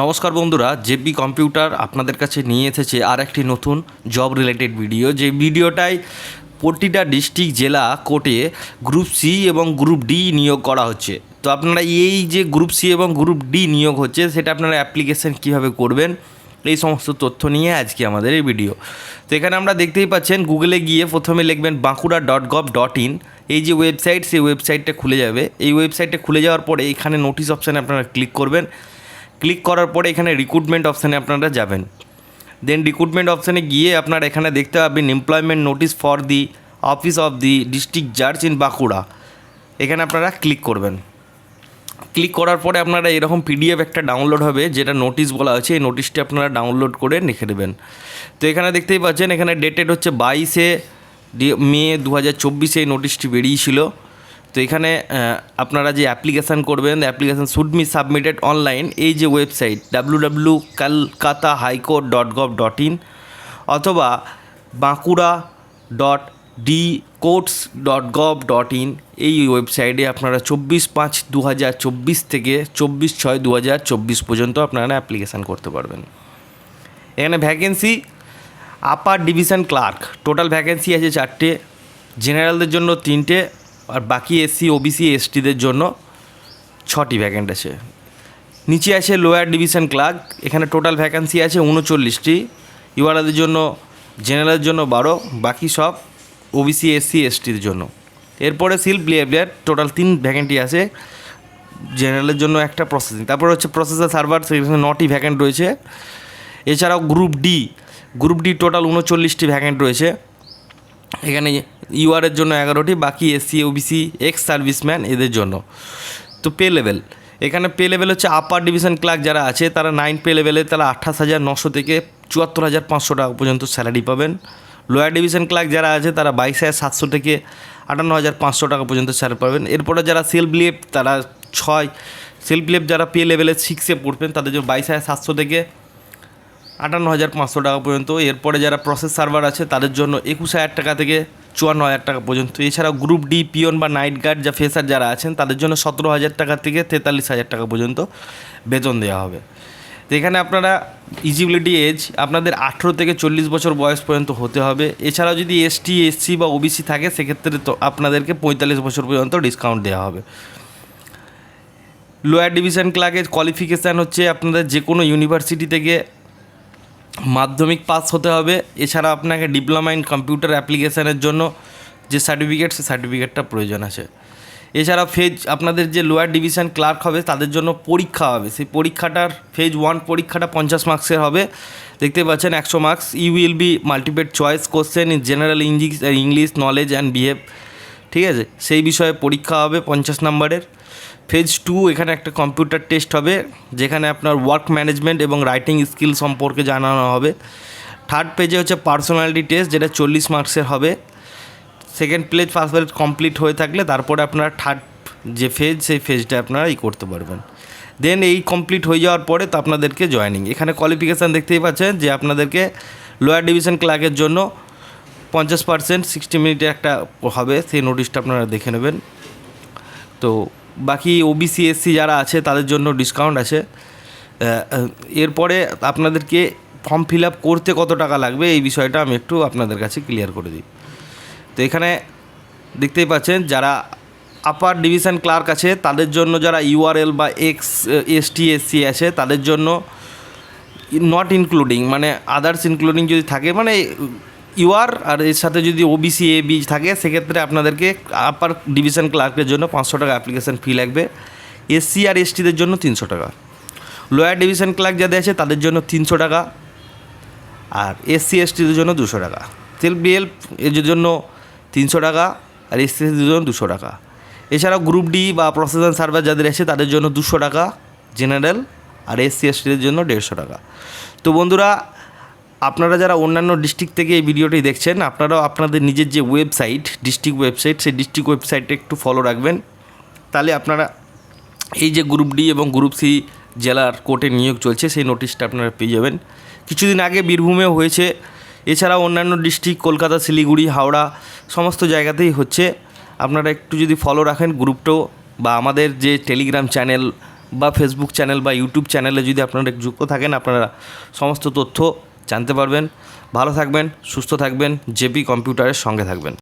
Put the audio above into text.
নমস্কার বন্ধুরা JP computer আপনাদের কাছে নিয়ে এসেছে আর একটি নতুন জব রিলেটেড ভিডিও যে ভিডিওটায় প্রতিটা ডিস্ট্রিক্ট জেলা কোর্টে গ্রুপ সি এবং গ্রুপ ডি নিয়োগ করা হচ্ছে। তো আপনারা এই যে গ্রুপ সি এবং গ্রুপ ডি নিয়োগ হচ্ছে, সেটা আপনারা অ্যাপ্লিকেশন কীভাবে করবেন, এই সমস্ত তথ্য নিয়ে আজকে আমাদের এই ভিডিও তো এখানে আমরা দেখতেই পাচ্ছেন গুগলে গিয়ে প্রথমে লিখবেন Bankura dot gov dot in এই যে ওয়েবসাইট সেই ওয়েবসাইটটা খুলে যাবে। এই ওয়েবসাইটটা খুলে যাওয়ার পরে এখানে নোটিশ অপশানে আপনারা ক্লিক করবেন। ক্লিক করার পরে এখানে রিক্রুটমেন্ট অপশানে আপনারা যাবেন। দেন রিক্রুটমেন্ট অপশানে গিয়ে আপনারা এখানে দেখতে পাবেন employment notice for the office of the district জাজ ইন বাঁকুড়া এখানে আপনারা ক্লিক করবেন। ক্লিক করার পরে আপনারা এরকম পিডিএফ একটা ডাউনলোড হবে, যেটা নোটিশ বলা আছে এই নোটিশটি আপনারা ডাউনলোড করে লিখে দেবেন। তো এখানে দেখতেই পাচ্ছেন, এখানে ডেটেড হচ্ছে বাইশে মে দু হাজার চব্বিশে এই নোটিশটি বেরিয়েছিল। তো এখানে আপনারা যে অ্যাপ্লিকেশান করবেন application should be submitted online এই যে website W W Kolkata high court dot gov dot in অথবা Bankura dot D courts dot gov dot in এই ওয়েবসাইটে আপনারা চব্বিশ পাঁচ দু হাজার চব্বিশ থেকে চব্বিশ ছয় দু হাজার চব্বিশ পর্যন্ত আপনারা অ্যাপ্লিকেশান করতে পারবেন। এখানে vacancy upper division clerk total vacancy আছে চারটে জেনারেলদের জন্য তিনটে আর বাকি এসসি ওবিসি এসটিদের জন্য ছটি ভ্যাকেন্ট আছে। নিচে আছে লোয়ার ডিভিশন ক্লার্ক এখানে টোটাল ভ্যাকেন্সি আছে উনচল্লিশটি। ইউআরদের জন্য জেনারেলের জন্য বারো, বাকি সব ওবিসি এসসি এসটির জন্য। এরপরে সিল প্লেয়ার টোটাল তিন ভ্যাকেন্টি আছে জেনারেলের জন্য একটা প্রসেসিং তারপর হচ্ছে প্রসেসার সার্ভার সেখানে নটি ভ্যাকেন্ট রয়েছে। এছাড়াও group D group D total উনচল্লিশটি vacant রয়েছে। এখানে ইউআরের জন্য এগারোটি, বাকি এসসি, ওবিসি, এক্স সার্ভিসম্যান এদের জন্য। তো পে লেভেল। এখানে পে লেভেল হচ্ছে আপার ডিভিশন ক্লার্ক যারা আছে, তারা নাইন পে লেভেলে তারা আঠাশ হাজার নশো থেকে চুয়াত্তর হাজার পাঁচশো টাকা পর্যন্ত স্যালারি পাবেন। লোয়ার ডিভিশন ক্লার্ক যারা আছে, তারা বাইশ হাজার সাতশো থেকে আটান্ন হাজার পাঁচশো টাকা পর্যন্ত স্যালারি পাবেন। এরপরে যারা সেলফ লিভ তারা ছয় সেলফ লিভ যারা পে লেভেলে সিক্সে পড়বেন, তাদের জন্য বাইশ হাজার সাতশো থেকে আটান্ন হাজার পাঁচশো টাকা পর্যন্ত। এরপরে যারা প্রসেস সার্ভার আছে, তাদের জন্য একুশ হাজার টাকা থেকে চুয়ান্ন হাজার টাকা পর্যন্ত। এছাড়াও গ্রুপ ডি পিয়ন বা নাইট গার্ড যা ফেসার যারা আছেন, তাদের জন্য সতেরো হাজার টাকা থেকে তেতাল্লিশ হাজার টাকা পর্যন্ত বেতন দেওয়া হবে। তো এখানে আপনারা ইজিবিলিটি এজ আপনাদের আঠেরো থেকে চল্লিশ বছর বয়স পর্যন্ত হতে হবে। এছাড়াও যদি এসটি এসসি বা ওবিসি থাকে, সেক্ষেত্রে তো আপনাদেরকে পঁয়তাল্লিশ বছর পর্যন্ত ডিসকাউন্ট দেওয়া হবে। লোয়ার ডিভিশন ক্লার্কের কোয়ালিফিকেশান হচ্ছে আপনাদের যে কোনো ইউনিভার্সিটি থেকে মাধ্যমিক পাস হতে হবে। এছাড়া আপনাকে ডিপ্লোমা ইন কম্পিউটার অ্যাপ্লিকেশানের জন্য যে সার্টিফিকেট সে সার্টিফিকেটটা প্রয়োজন আছে। এছাড়া ফেজ, আপনাদের যে লোয়ার ডিভিশন ক্লার্ক হবে, তাদের জন্য পরীক্ষা হবে। সেই পরীক্ষাটার, ফেজ ওয়ান পরীক্ষাটা পঞ্চাশ মার্কসের হবে। দেখতে পাচ্ছেন একশো marks. You will be multiple choice question in general English English knowledge and behave. ঠিক আছে? সেই বিষয়ে পরীক্ষা হবে পঞ্চাশ নম্বরের। ফেজ টু এখানে একটা কম্পিউটার টেস্ট হবে, যেখানে আপনার ওয়ার্ক ম্যানেজমেন্ট এবং রাইটিং স্কিল সম্পর্কে জানানো হবে। থার্ড পেজে হচ্ছে পার্সোনালিটি টেস্ট যেটা চল্লিশ মার্কসের হবে। সেকেন্ড প্লেজ ফার্স্ট প্লেজ কমপ্লিট হয়ে থাকলে তারপরে আপনারা থার্ড যে ফেজ সেই ফেজটা আপনারা ই করতে পারবেন। দেন এই কমপ্লিট হয়ে যাওয়ার পরে তো আপনাদেরকে জয়েনিং এখানে কোয়ালিফিকেশান দেখতেই পাচ্ছেন যে আপনাদেরকে লোয়ার ডিভিশন ক্লার্কের জন্য পঞ্চাশ পার্সেন্ট সিক্সটি মিনিটে একটা হবে, সেই নোটিশটা আপনারা দেখে নেবেন। তো বাকি ওবিসি এসসি যারা আছে, তাদের জন্য ডিসকাউন্ট আছে। এরপরে আপনাদেরকে ফর্ম ফিল আপ করতে কত টাকা লাগবে, এই বিষয়টা আমি একটু আপনাদের কাছে ক্লিয়ার করে দিই। তো এখানে দেখতেই পাচ্ছেন, যারা আপার ডিভিশন ক্লার্ক আছে, তাদের জন্য যারা ইউআরএল বা এক্স এসটি এসসি আছে, তাদের জন্য নট ইনক্লুডিং মানে আদার্স ইনক্লুডিং যদি থাকে মানে ইউআর আর এর সাথে যদি ওবিসি এ বি থাকে, সেক্ষেত্রে আপনাদেরকে আপার ডিভিশন ক্লার্কের জন্য পাঁচশো টাকা অ্যাপ্লিকেশন ফি লাগবে। এসসি আর এসটিদের জন্য তিনশো টাকা। লোয়ার ডিভিশন ক্লার্ক যাদের আছে, তাদের জন্য তিনশো টাকা। আর এসসি এসটিদের জন্য দুশো টাকা। সেলফ বিএল এর জন্য তিনশো টাকা, আর এসসি এসটিদের জন্য দুশো টাকা। এছাড়াও গ্রুপ ডি বা প্রসেসন সার্ভার যাদের আছে, তাদের জন্য দুশো টাকা জেনারেল আর এসসি এসটিদের জন্য দেড়শো টাকা। তো বন্ধুরা আপনারা যারা অন্যান্য ডিস্ট্রিক্ট থেকে এই ভিডিওটি দেখছেন, আপনারাও আপনাদের নিজের যে ওয়েবসাইট ডিস্ট্রিক্ট ওয়েবসাইট সেই ডিস্ট্রিক্ট ওয়েবসাইটটা একটু ফলো রাখবেন। তাহলে আপনারা এই যে গ্রুপ ডি এবং গ্রুপ সি জেলার কোর্টে নিয়োগ চলছে, সেই নোটিশটা আপনারা পেয়ে যাবেন। কিছুদিন আগে বীরভূমেও হয়েছে। এছাড়াও অন্যান্য ডিস্ট্রিক্ট কলকাতা, শিলিগুড়ি, হাওড়া, সমস্ত জায়গাতেই হচ্ছে। আপনারা একটু যদি ফলো রাখেন গ্রুপটাও বা আমাদের যে টেলিগ্রাম চ্যানেল বা ফেসবুক চ্যানেল বা ইউটিউব চ্যানেলে যদি আপনারা যুক্ত থাকেন, আপনারা সমস্ত তথ্য জানতে পারবেন। ভালো থাকবেন সুস্থ থাকবেন জেপি কম্পিউটারের সঙ্গে থাকবেন।